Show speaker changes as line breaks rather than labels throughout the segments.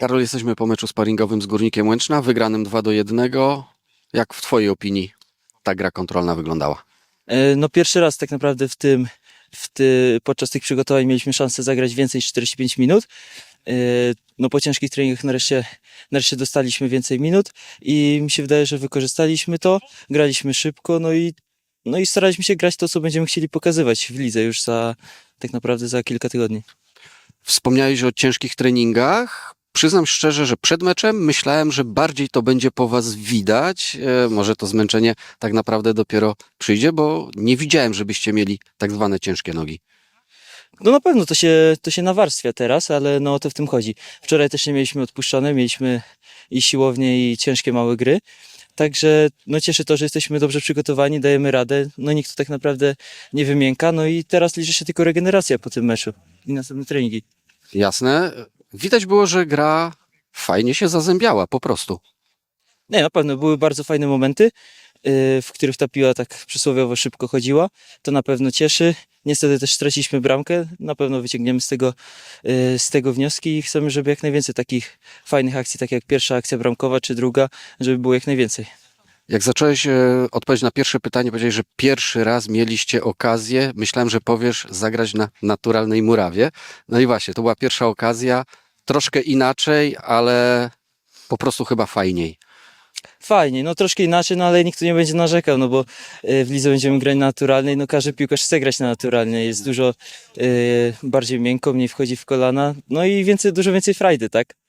Karol, jesteśmy po meczu sparingowym z Górnikiem Łęczna, wygranym 2 do 1. Jak w Twojej opinii ta gra kontrolna wyglądała?
E, No pierwszy raz tak naprawdę w tym, w ty, podczas tych przygotowań mieliśmy szansę zagrać więcej niż 45 minut. E, No po ciężkich treningach nareszcie, nareszcie dostaliśmy więcej minut i mi się wydaje, że wykorzystaliśmy to, graliśmy szybko, no i, no i staraliśmy się grać to, co będziemy chcieli pokazywać w lidze już za, tak naprawdę za kilka tygodni.
Wspomniałeś o ciężkich treningach. Przyznam szczerze, że przed meczem myślałem, że bardziej to będzie po Was widać. E, może to zmęczenie tak naprawdę dopiero przyjdzie, bo nie widziałem, żebyście mieli tak zwane ciężkie nogi.
No na pewno to się, to się nawarstwia teraz, ale no o to w tym chodzi. Wczoraj też nie mieliśmy odpuszczone, mieliśmy i siłownie, i ciężkie małe gry. Także no cieszy to, że jesteśmy dobrze przygotowani, dajemy radę. No nikt tu tak naprawdę nie wymięka. No i teraz liczy się tylko regeneracja po tym meczu i następne treningi.
Jasne. Widać było, że gra fajnie się zazębiała, po prostu.
Nie, na pewno były bardzo fajne momenty, yy, w których ta piła tak przysłowiowo szybko chodziła. To na pewno cieszy. Niestety też straciliśmy bramkę. Na pewno wyciągniemy z tego, yy, z tego wnioski i chcemy, żeby jak najwięcej takich fajnych akcji, tak jak pierwsza akcja bramkowa czy druga, żeby było jak najwięcej.
Jak zacząłeś e, odpowiedź na pierwsze pytanie, powiedziałeś, że pierwszy raz mieliście okazję, myślałem, że powiesz, zagrać na naturalnej murawie. No i właśnie, to była pierwsza okazja, troszkę inaczej, ale po prostu chyba fajniej.
Fajnie, no troszkę inaczej, no ale nikt tu nie będzie narzekał, no bo yy, w lidze będziemy grać na naturalnej, no każdy piłkarz chce grać na naturalnej, jest dużo yy, bardziej miękko, mniej wchodzi w kolana, no i więcej, dużo więcej frajdy, tak?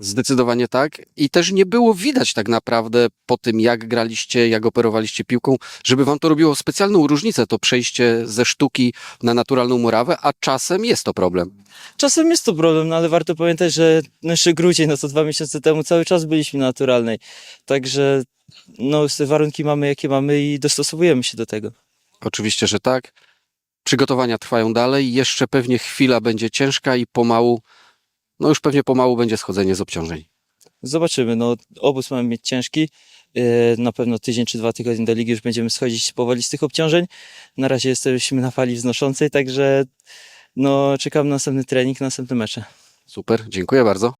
Zdecydowanie tak. I też nie było widać tak naprawdę po tym, jak graliście, jak operowaliście piłką, żeby wam to robiło specjalną różnicę, to przejście ze sztuki na naturalną murawę, a czasem jest to problem.
Czasem jest to problem, no ale warto pamiętać, że jeszcze grudzień, no to dwa miesiące temu cały czas byliśmy na naturalnej. Także no warunki mamy jakie mamy i dostosowujemy się do tego.
Oczywiście, że tak. Przygotowania trwają dalej, jeszcze pewnie chwila będzie ciężka i pomału, no już pewnie pomału będzie schodzenie z obciążeń.
Zobaczymy, no obóz mamy mieć ciężki. Yy, Na pewno tydzień czy dwa tygodnie do ligi już będziemy schodzić powoli z tych obciążeń. Na razie jesteśmy na fali wznoszącej, także no czekam na następny trening, na następne mecze.
Super, dziękuję bardzo.